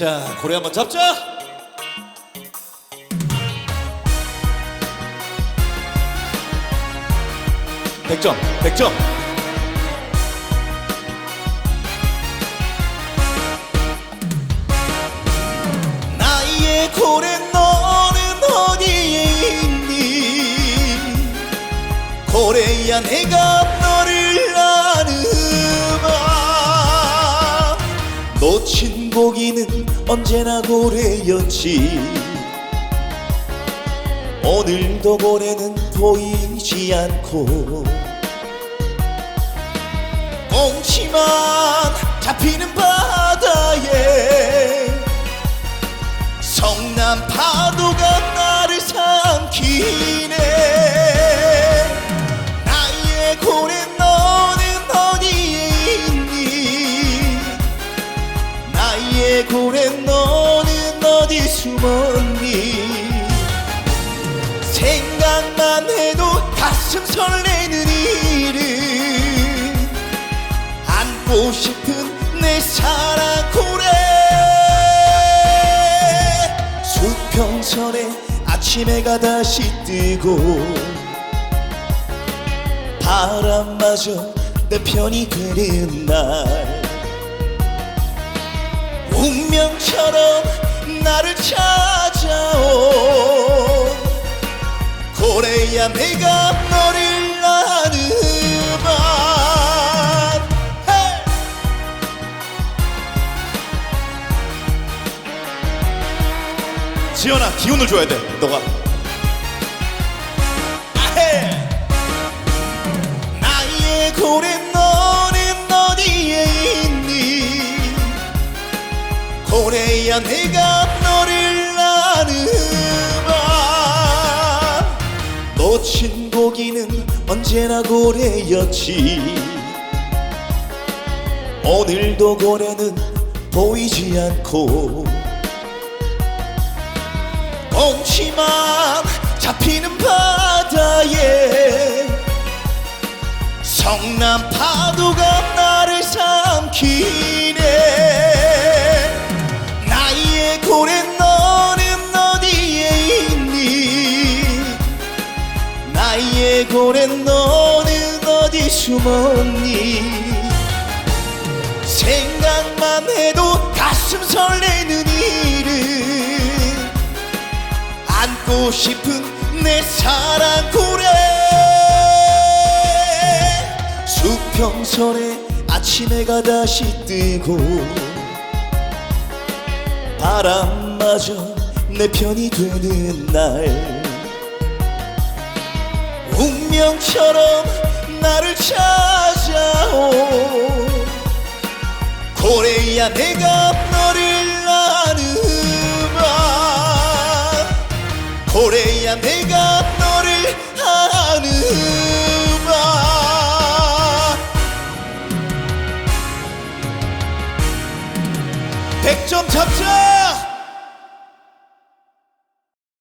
자, 고래 한번 잡자. 백점 백점 나의 고래 너는 어디에 있니 고래야 내가 언제나 고래였지. 오늘도 고래는 보이지 않고. 꽁치만 잡히는 바다에 성남 파 나의 고래 너는 어디 숨었니? 생각만 해도 가슴 설레는 일은 안고 싶은 내 사랑 고래. 수평선에 아침 해가 다시 뜨고 바람마저 내 편이 되는 날 운명처럼 나를 찾아온 고래야 내가 너를 아는만. 헤이! 지연아 기운을 줘야 돼 너가 고래야 내가 너를 아는만. 놓친 고기는 언제나 고래였지. 오늘도 고래는 보이지 않고. 꽁치만 잡히는 바다에 성남 고래 너는 어디 숨었니? 생각만 해도 가슴 설레는 일은 안고 싶은 내 사랑 고래 수평선에 아침 해가 다시 뜨고 바람마저 내 편이 되는 날 운명처럼 나를 찾아오. 고래야 내가 너를 아는바 고래야 내가 너를 아는바 백점 잡자!